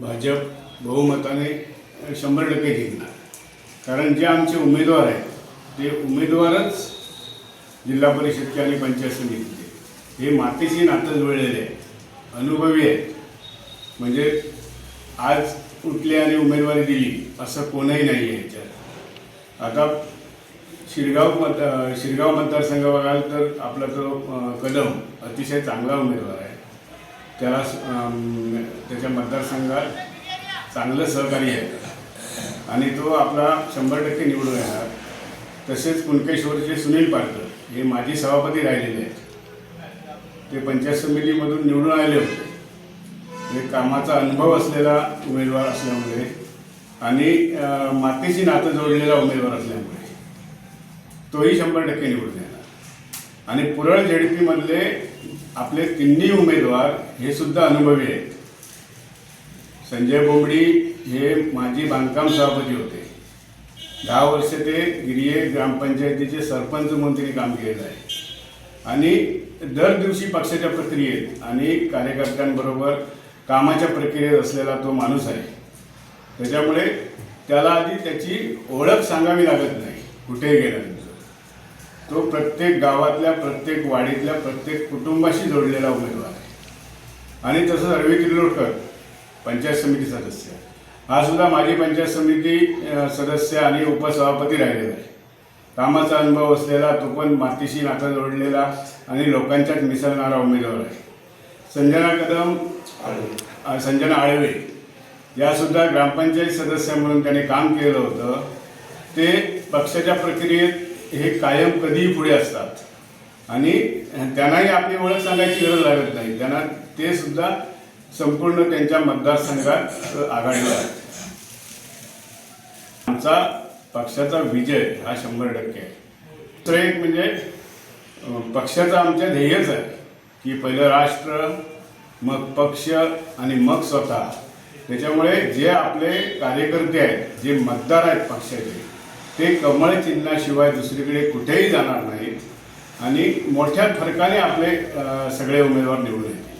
भाजप बहुमताने शंभर टक्के जिंकणार. कारण जे आमचे उमेदवार आहेत ते उमेदवारच जिल्हा परिषदचे आणि पंचायत समितीचे. हे मातीशी नातं जुळलेले आहेत अनुभवी आहेत. म्हणजे आज उठले आणि उमेदवारी दिली असं कोणही नाही आहे याच्यात. आता शिरगाव मत शिरगाव मतदारसंघ बघाल तर आपला तो कदम अतिशय चांगला उमेदवार आहे. त्याला त्याच्या मतदारसंघात चांगलं सहकार्य आहे. आणि तो आपला शंभर टक्के निवडून येणार. तसेच कुणकेश्वरचे सुनील पाटकर हे माजी सभापती राहिलेले आहेत. ते पंचायत समितीमधून निवडून आले होते. हे कामाचा अनुभव असलेला उमेदवार असल्यामुळे आणि मातीशी नातं जोडलेला उमेदवार असल्यामुळे तोही शंभर टक्के निवडून येणार. आणि पुरळ झेडपीमधले आपले तिन्ही उमेदवार हे सुद्धा अनुभवी आहेत. संजय बोबडी हे माजी बांधकाम सभापती होते. दहा वर्ष ते गिरिये ग्रामपंचायतीचे सरपंच म्हणून त्यांनी काम केलेलं आहे. आणि दर दिवशी पक्षाच्या प्रक्रियेत आणि कार्यकर्त्यांबरोबर कामाच्या प्रक्रियेत असलेला तो माणूस आहे. त्याच्यामुळे त्याला आधी त्याची ओळख सांगावी लागत नाही कुठेही गेल्यानंतर. तो प्रत्येक गावातल्या प्रत्येक वाडीतल्या प्रत्येक कुटुंबाशी जोडलेला उमेदवार आहे. आणि तसंच अरवी किर्लोडकर पंचायत समिती सदस्य. हा सुद्धा माजी पंचायत समिती सदस्य आणि उपसभापती राहिलेला आहे. कामाचा अनुभव असलेला तो पण मातीशी नाता जोडलेला आणि लोकांच्यात मिसळणारा उमेदवार आहे. संजना कदम संजना आळवे यासुद्धा ग्रामपंचायत सदस्य म्हणून त्याने काम केलं होतं. ते पक्षाच्या प्रक्रियेत हे कायम कधीही पुढे असतात. आणि त्यांनाही आपली ओळख सांगायची गरज लागत नाही. त्यांना ते सुद्धा संपूर्ण त्यांच्या मतदारसंघात आघाडीवर आहेत. आमचा पक्षाचा विजय हा शंभर टक्के आहे. दुसरं एक म्हणजे पक्षाचा पक्षाचं आमच्या ध्येयच आहे की पहिलं राष्ट्र मग पक्ष आणि मग स्वतः. त्याच्यामुळे जे आपले कार्यकर्ते आहेत जे मतदार आहेत पक्षाचे ते कमळ चिन्हाशिवाय दुसरीकडे कुठेही जाणार नाहीत. आणि मोठ्या फरकाने आपले सगळे उमेदवार निवडून येतील.